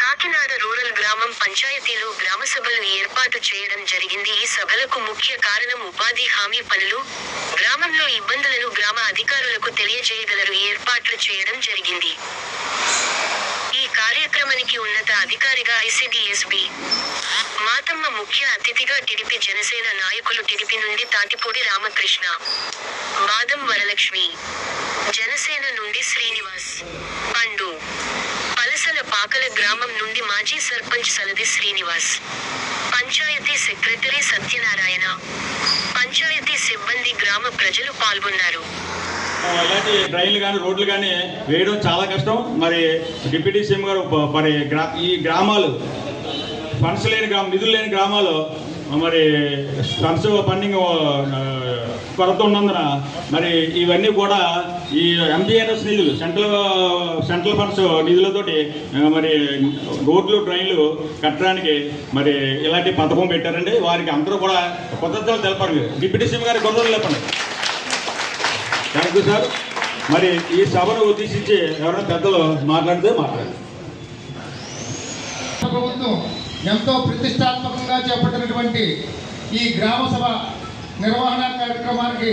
Kakinada rural గ్రామం పంచాయతీలో గ్రామ సభలను ఏర్పాటు చేయడం జరిగింది. ఈ సభలకు ముఖ్య కారణం ఉపాధి హామీ పనులు గ్రామంలో ఇబ్బందులను గ్రామ అధికారులకు తెలియజేయగలరు ఏర్పాట్లు చేయడం జరిగింది. ఈ కార్యక్రమానికి ఉన్నత అధికారిగా ఐసిడిఎస్బి మాతమ్మ ముఖ్య అతిథిగా టిడిపి జనసేన నాయకులు టిడిపి నుండి తాటిపూడి రామకృష్ణ బాదం వరలక్ష్మి జనసేన నుండి శ్రీనివాస్ గ్రామం నుండి మాజీ సర్పంచ్ సలది శ్రీనివాస్. పంచాయతీ సెక్రటరీ సత్యనారాయణ. పంచాయతీ సిబ్బంది గ్రామ ప్రజలు పాల్గొన్నారు. ఇలాంటి డ్రైన్లు కానీ రోడ్లు కానీ వేయడం చాలా కష్టం. మరి డిప్యూటీ సీఎం గారు మరి గ్రా ఈ గ్రామాలు ఫండ్స్ లేని గ్రామం నిధులు లేని గ్రామాలు మరి ఫండ్స్ ఫండింగ్ కొరత ఉన్నందున మరి ఇవన్నీ కూడా ఈ ఎంపీఎన్ఎస్ నిధులు సెంట్రల్ సెంట్రల్ ఫండ్స్ నిధులతోటి మరి రోడ్లు డ్రైన్లు కట్టడానికి మరి ఇలాంటి పథకం పెట్టారండి. వారికి అందరూ కూడా కృతజ్ఞతలు తెలపండి. డిప్యూటీ సీఎం గారి కృతజ్ఞతలు తెలపండి. థ్యాంక్ యూ సార్ మరి ఈ సభను ఉద్దేశించి ఎవరైనా పెద్దలు మాట్లాడితే మాట్లాడండి. ప్రభుత్వం ఎంతో ప్రతిష్టాత్మకంగా చేపట్టినటువంటి ఈ గ్రామ సభ నిర్వహణ కార్యక్రమానికి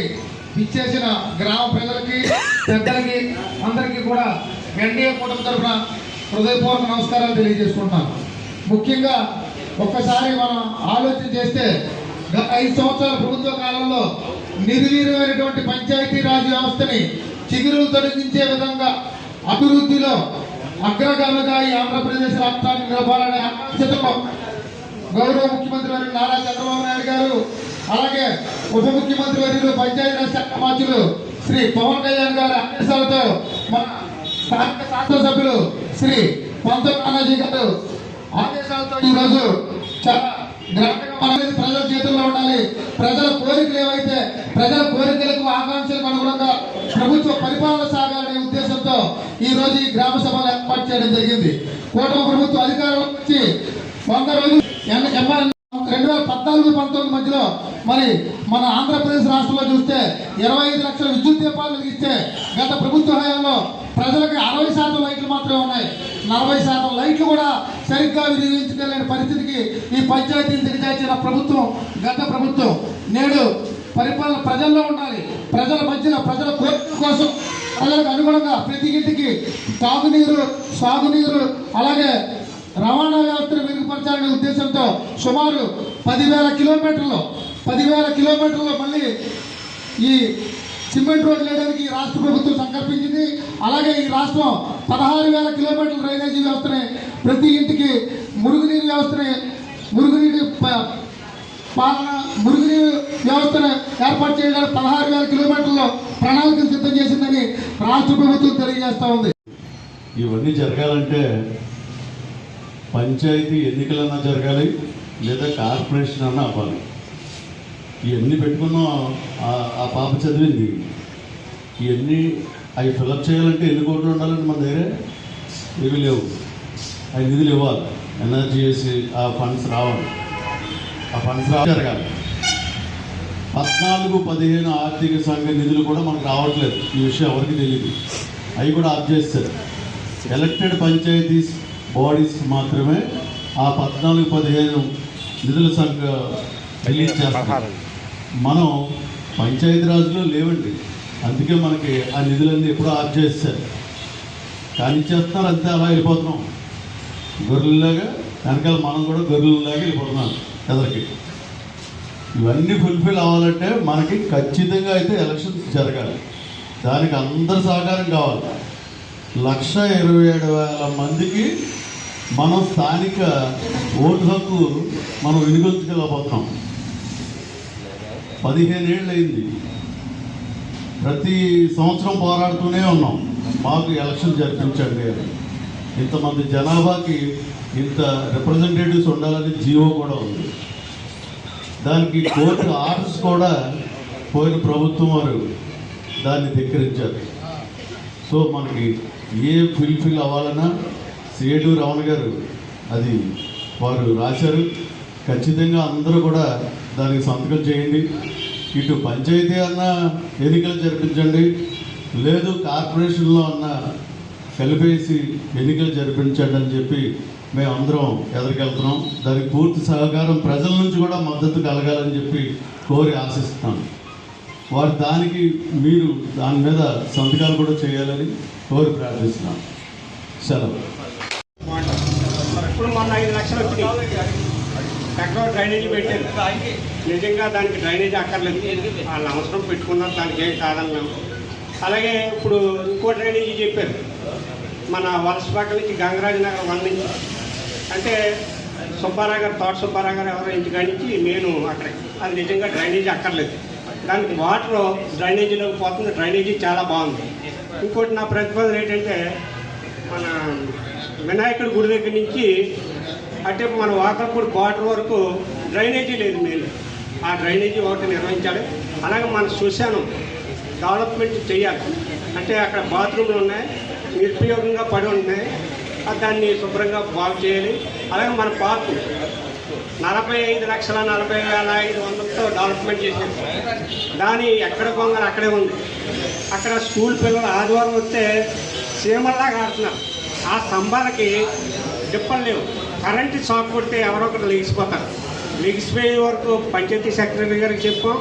ఇచ్చేసిన గ్రామ ప్రజలకి పెద్దలకి అందరికీ కూడా ఎన్డీఏ కూటమి తరఫున హృదయపూర్వక నమస్కారాలు తెలియజేసుకుంటున్నాను. ముఖ్యంగా ఒక్కసారి మనం ఆలోచన చేస్తే గత ఐదు సంవత్సరాల ప్రభుత్వ కాలంలో నిర్వీర్యమైనటువంటి పంచాయతీ రాజ్ వ్యవస్థని చిగురులు తొలగించే విధంగా అభివృద్ధిలో అగ్రగామిగా ఈ ఆంధ్రప్రదేశ్ రాష్ట్రాన్ని నిలపాలనే ఆకాంక్షతో గౌరవ ముఖ్యమంత్రి నారా చంద్రబాబు నాయుడు గారు అలాగే ఉప ముఖ్యమంత్రి వర్యులు పంచాయతీరాజ్ శాఖ మంత్రులు శ్రీ పవన్ కళ్యాణ్ గారి ఆదేశాలతో మన స్థానిక శాసనసభ్యులు శ్రీ పంతులు నానాజీ గారు ఆదేశాలతో ఈరోజు చాలా ప్రజల చేతుల్లో ఉండాలి. ప్రజల కోరికలు ఏవైతే ప్రజల కోరికలకు ఆకాంక్షలకు అనుగుణంగా ప్రభుత్వ పరిపాలన సాగాలనే ఉద్దేశంతో ఈ రోజు ఈ గ్రామ సభలు ఏర్పాటు చేయడం జరిగింది. కూటమి ప్రభుత్వ అధికారంలో వచ్చి వంద రోజులు రెండు వేల పద్నాలుగు పంతొమ్మిది మధ్యలో మరి మన ఆంధ్రప్రదేశ్ రాష్ట్రంలో చూస్తే ఇరవై ఐదు లక్షల విద్యుత్ దీపాలు ఇస్తే గత ప్రభుత్వ హయాంలో ప్రజలకు అరవై శాతం లైట్లు మాత్రమే ఉన్నాయి. నలభై శాతం లైట్లు కూడా సరిగ్గా వినియోగించగలిగిన పరిస్థితికి ఈ పంచాయతీలు దిగజార్చిన ప్రభుత్వం గత ప్రభుత్వం నేడు పరిపాలన ప్రజల్లో ఉండాలి. ప్రజల మధ్యలో ప్రజల కోరిక కోసం ప్రజలకు అనుగుణంగా ప్రతి ఇంటికి తాగునీరు సాగునీరు అలాగే రవాణా వ్యవస్థను మెరుగుపరచాలనే ఉద్దేశంతో సుమారు పదివేల కిలోమీటర్లు పదివేల కిలోమీటర్ల మళ్ళీ ఈ సిమెంట్ రోడ్లు వేయడానికి రాష్ట్ర ప్రభుత్వం సంకల్పించింది. అలాగే ఈ రాష్ట్రం పదహారు వేల కిలోమీటర్ల డ్రైనేజీ వ్యవస్థని ప్రతి ఇంటికి మురుగునీరు వ్యవస్థని మురుగునీటి ప- పాలన మురుగునీరు వ్యవస్థను ఏర్పాటు చేయడానికి పదహారు వేల కిలోమీటర్లు ప్రణాళికలు సిద్ధం చేసిందని రాష్ట్ర ప్రభుత్వం తెలియజేస్తా ఉంది. ఇవన్నీ జరగాలంటే పంచాయతీ ఎన్నికలన్నా జరగాలి లేదా కార్పొరేషన్ అన్నా అవ్వాలి. ఇవన్నీ పెట్టుకున్నాం. ఆ- పాప చదివింది. ఇవన్నీ అవి ఫిలప్ చేయాలంటే ఎన్ని కోట్లు ఉండాలంటే మన దగ్గర? ఏమీ లేవు. అవి నిధులు ఇవ్వాలి. ఎన్ఆర్జీఎస్సి ఆ ఫండ్స్ రావాలి. ఆ ఫండ్స్ రావాలి. జరగాలి. పద్నాలుగు పదిహేను ఆర్థిక సంఘ నిధులు కూడా మనకు రావట్లేదు. ఈ విషయం ఎవరికి తెలియదు అవి కూడా ఆఫ్ చేస్తారు. ఎలక్టెడ్ పంచాయతీస్ బాడీస్ మాత్రమే ఆ పద్నాలుగు పదిహేను నిధుల సంఘ రిలీజ్ చేస్తారు మనం పంచాయతీరాజ్లో లేవండి. అందుకే మనకి ఆ నిధులన్నీ ఎప్పుడో ఆఫ్ చేస్తారు కానీ చేస్తున్నారు అంతే అలా వెళ్ళిపోతున్నాం. గొర్రెల్లాగా వెనకాల మనం కూడా గొర్రెల్లాగా వెళ్ళిపోతున్నాం ఎదరికి. ఇవన్నీ ఫుల్ఫిల్ అవ్వాలంటే మనకి ఖచ్చితంగా అయితే ఎలక్షన్స్ జరగాలి. దానికి అందరి సహకారం కావాలి. లక్ష ఇరవై ఏడు వేల మందికి మనం స్థానిక ఓటు హక్కు మనం వినియోగించగలపోతున్నాం పదిహేను ఏళ్ళు అయింది ప్రతి సంవత్సరం పోరాడుతూనే ఉన్నాం. మాకు ఎలక్షన్ జరిపించండి అని. ఇంతమంది జనాభాకి ఇంత రిప్రజెంటేటివ్స్ ఉండాలని జీవో కూడా ఉంది. దానికి కోర్టు ఆర్డర్స్ కూడా పోయిన ప్రభుత్వం వారు దాన్ని ధిక్కరించారు. సో మనకి ఏ ఫుల్ఫిల్ అవ్వాలన్నా సేడు రమణ గారు అది వారు రాశారు. ఖచ్చితంగా అందరూ కూడా దానికి సంతకం చేయండి. ఇటు పంచాయతీ అన్న ఎన్నికలు జరిపించండి. లేదు కార్పొరేషన్లో అన్న కలిపేసి ఎన్నికలు జరిపించండి అని చెప్పి మేము అందరం ఎదురుకెళ్తున్నాం. దానికి పూర్తి సహకారం ప్రజల నుంచి కూడా మద్దతు కలగాలని చెప్పి కోరి ఆశిస్తున్నాను వారు దానికి మీరు దాని మీద సంతకాలు కూడా చేయాలని కోరి ప్రార్థిస్తున్నాను సెలవు. ఇప్పుడు మొన్న ఐదు లక్షలు వచ్చినాయి ఎక్కడో డ్రైనేజీ పెట్టారు. నిజంగా దానికి డ్రైనేజీ అక్కర్లేదు. వాళ్ళ అవసరం పెట్టుకున్నారు దానికి ఏం మేము అలాగే ఇప్పుడు ఇంకో డ్రైనేజీ చెప్పారు. మన వలసపాక నుంచి గంగరాజ నగర్ వన్ నుంచి. అంటే సుబ్బారావు గారు తోట సుబ్బారావు గారు ఎవరో ఇంటి కానించి నేను అక్కడికి అది నిజంగా డ్రైనేజీ అక్కర్లేదు. దానికి వాటర్ డ్రైనేజీలోకి పోతుంది. డ్రైనేజీ చాలా బాగుంది. ఇంకోటి నా ప్రతిపాదన ఏంటంటే మన వినాయకుడి గుడి దగ్గర నుంచి అంటే మన వాకర్పూడి బార్డర్ వరకు డ్రైనేజీ లేదు మెయిన్ ఆ డ్రైనేజీ ఒకటి నిర్వహించాలి. అలాగే మన శ్మశానం డెవలప్మెంట్ చేయాలి. అంటే అక్కడ బాత్రూమ్లు ఉన్నాయి నిరుపయోగంగా పడి ఉన్నాయి. ఆ దాన్ని శుభ్రంగా బాగు చేయాలి. అలాగే మన పార్కు నలభై ఐదు లక్షల నలభై వేల ఐదు వందలతో డెవలప్మెంట్ చేశారు దాని ఎక్కడ కొంగలు అక్కడే ఉంది. అక్కడ స్కూల్ పిల్లలు ఆదివారం వస్తే సీమల్లాగా ఆడుతున్నారు. ఆ స్తంభాలకి డిప్పలు లేవు. కరెంటు షాక్ కొడితే ఎవరో ఒకరు లెగిసిపోతారు. లెగిసిపోయే వరకు పంచాయతీ సెక్రటరీ గారికి చెప్పాం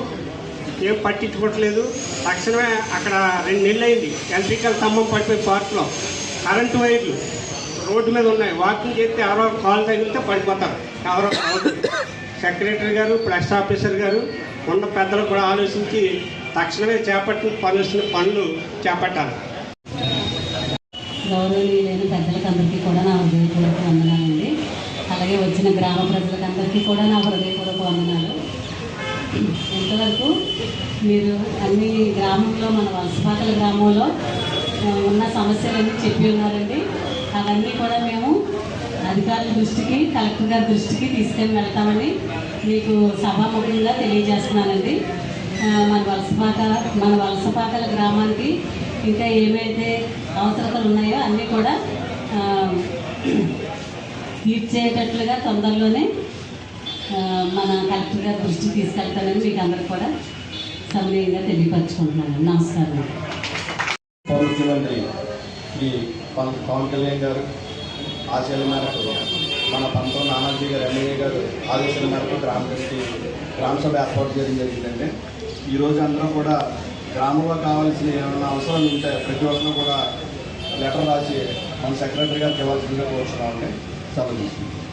ఏం పట్టించుకోవట్లేదు. తక్షణమే అక్కడ రెండు నెలలు అయింది ఎలక్ట్రికల్ స్తంభం పడిపోయి పార్క్లో. కరెంటు వైర్లు రోడ్డు మీద ఉన్నాయి. వాకింగ్ చేస్తే ఎవరో కాల్ తగిలితే పడిపోతారు. ఎవరో సెక్రటరీ గారు ప్లస్ ఆఫీసర్ గారు ఉన్న పెద్దలు కూడా ఆలోచించి తక్షణమే చేపట్టిన పనులు పనులు చేపట్టాలి. గౌరవనీయులైన పెద్దలకు అందరికీ కూడా నా హృదయపూర్వక అలాగే వచ్చిన గ్రామ ప్రజలకందరికీ కూడా నా హృదయపూర్వక వందనాలు. ఇంతవరకు మీరు అన్ని గ్రామంలో మన వలసపాకల గ్రామంలో ఉన్న సమస్యలన్నీ చెప్పి ఉన్నారండి. అవన్నీ కూడా మేము అధికారుల దృష్టికి కలెక్టర్ గారి దృష్టికి తీసుకొని వెళ్తామని మీకు సభాముఖంగా తెలియజేస్తున్నానండి. మన వలసపాక మన వలసపాకల గ్రామానికి ఇంకా ఏమైతే అవసరతలు ఉన్నాయో అన్నీ కూడా తీర్చేటట్లుగా తొందరలోనే మన కలెక్టర్ గారి దృష్టికి తీసుకెళ్తానని మీకు అందరికి కూడా సమయంగా తెలియపరచుకుంటున్నాను. నమస్కారం. ముఖ్యమంత్రి శ్రీ పవన్ కళ్యాణ్ గారు ఆశయాల మేరకు మన పంతో నానాజీ గారు ఎమ్మెల్యే గారు ఆదేశాల మేరకు గ్రామ దృష్టి గ్రామ సభ ఏర్పాటు చేయడం జరిగిందండి. ఈరోజు అందరం కూడా గ్రామంలో కావాల్సిన ఏమైనా అవసరాలు ఉంటే ప్రతి ఒక్కరు కూడా లెటర్ రాసి మన సెక్రటరీ గారికి ఇవ్వాల్సిందిగా కోరుతున్నామండి సెలవు తీసుకుంటాం